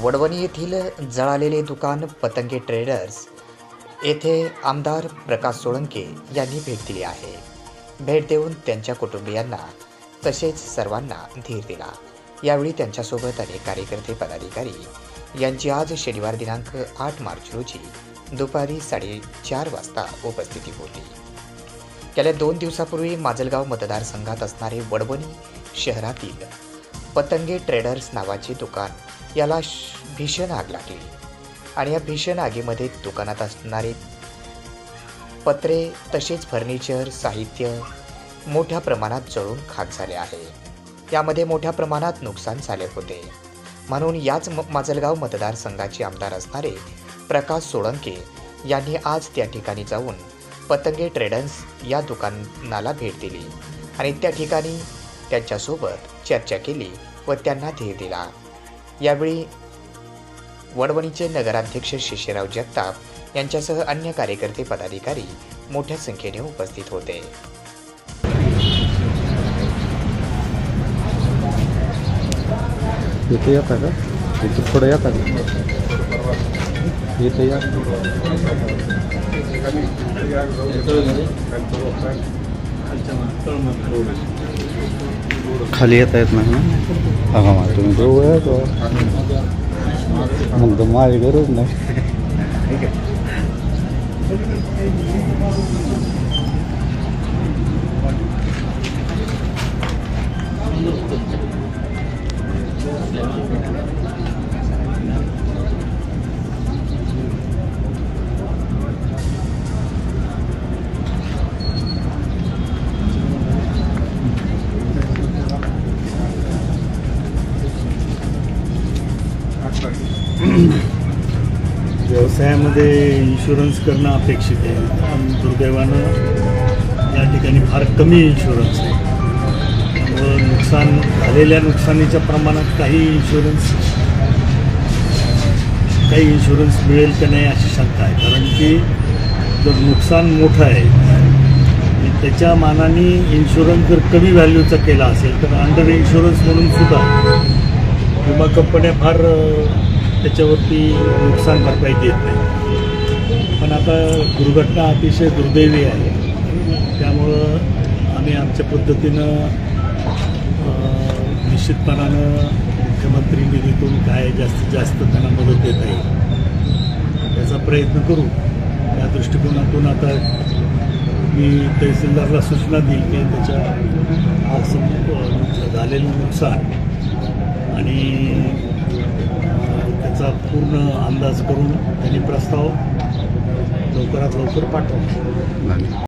वडवणी येथील जळालेले दुकान पतंगे ट्रेडर्स येथे आमदार प्रकाश सोळंके यांनी भेट दिली आहे. भेट देऊन त्यांच्या कुटुंबियांना तसेच सर्वांना धीर दिला. यावेळी त्यांच्यासोबत अनेक कार्यकर्ते पदाधिकारी यांची आज शनिवार दिनांक आठ मार्च रोजी दुपारी साडेचार वाजता उपस्थिती होती. गेल्या दोन दिवसापूर्वी माजलगाव मतदारसंघात असणारे वडवणी शहरातील पतंगे ट्रेडर्स नावाचे दुकान. याला श- भीषण आग लागली. आणि या भीषण आगीमध्ये दुकानात असणारे पत्रे तसेच फर्निचर साहित्य मोठ्या प्रमाणात जळून खाक झाले आहे. यामध्ये मोठ्या प्रमाणात नुकसान झाले होते. म्हणून याच म- माजलगाव मतदारसंघाचे आमदार असणारे प्रकाश सोळंके यांनी आज त्या ठिकाणी जाऊन पतंगे ट्रेडर्स या दुकानाला भेट दिली. आणि त्या ठिकाणी त्यांच्यासोबत चर्चा केली व त्यांना धीर दिला. यावेळी वडवणीचे नगराध्यक्ष शिशिराव जगताप यांच्यासह अन्य कार्यकर्ते पदाधिकारी मोठ्या संख्येने उपस्थित होते. इथे येता का इथे पुढे येता का इथे या. खाली येता येत नाही ना? हा तुम्ही दोघं या मग तर माझी गरज नाही. व्यवसायामध्ये इन्शुरन्स करणं अपेक्षित आहे. पण दुर्दैवानं या ठिकाणी फार कमी इन्शुरन्स आहे. त्यामुळं नुकसान झालेल्या नुकसानीच्या प्रमाणात काही इन्शुरन्स काही इन्शुरन्स मिळेल का नाही अशी शंका आहे. कारण की जर नुकसान मोठं आहे आणि त्याच्या मानाने इन्शुरन्स जर कमी व्हॅल्यूचा केला असेल तर अंडर इन्शुरन्स म्हणून सुद्धा विमा कंपन्या फार त्याच्यावरती नुकसान भरपाई देत नाही. पण आता दुर्घटना अतिशय दुर्दैवी आहे. त्यामुळं आम्ही आमच्या पद्धतीनं निश्चितपणानं मुख्यमंत्री निधीतून काय जास्तीत जास्त त्यांना मदत देता येईल याचा प्रयत्न करू. त्या दृष्टिकोनातून आता मी तहसीलदारला सूचना देईल की त्याच्या आज झालेलं नुकसान आणि त्याचा पूर्ण अंदाज करून त्यांनी प्रस्ताव लवकरात लवकर पाठवला